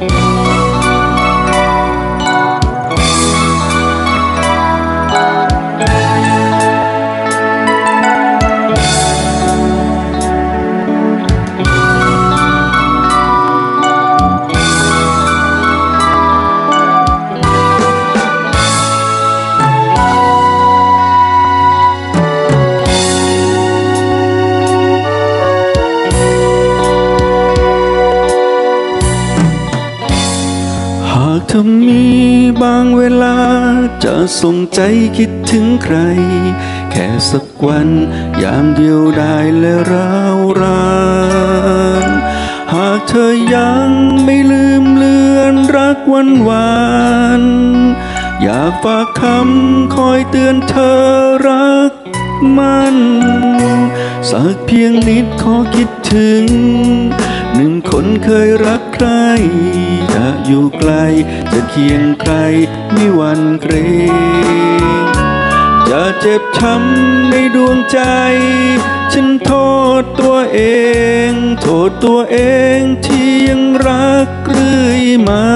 หา กเธอมีบางเวลา จะส่งใจคิดถึงใคร แค่สักวันยามเดียวได้และร้าวรานหากเธอยังไม่ลืมเลือนรักวันวานอยากฝากคำคอยเตือนเธอรักมัน สักเพียงนิดขอคิดถึง หนึ่งคนเคยรักใคร จะอยู่ไกล จะเคียงใครไม่หวันเกรงจะเจ็บช้ำในดวงใจ ฉันโทษตัวเอง โทษตัวเองที่ยังรักเรื่อยมา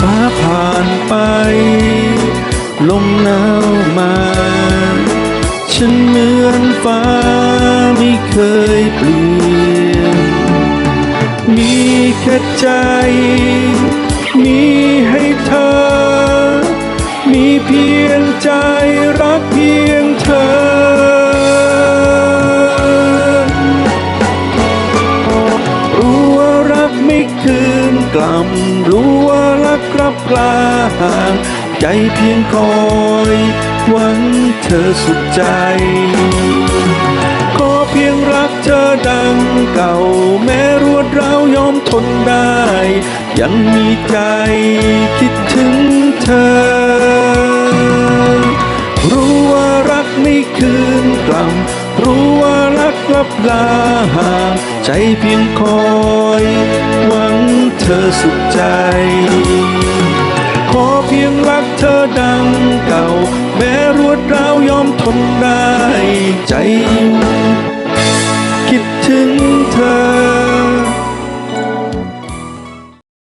ฟ้าผ่านไป ลมหนาวมา ฉันเหมือนฟ้าไม่เคยเปลี่ยน มีแค่ใจ มีให้เธอ มีเพียงใจรักเพียงเธอรู้ว่ารักไม่คืนกลับรู้ว่ารักกลับกลาห่างใจเพียงคอย หวังเธอสุดใจขอเพียงรักเธอดังเก่า แม้รวดร้าวยอมทนได้ ยังมีใจคิดถึงเธอ รู้ว่ารักไม่คืนกลับรู้ว่ารักลับลาห่างใจเพียงคอย หวังเธอสุดใจ ใจ คิดถึงเธอ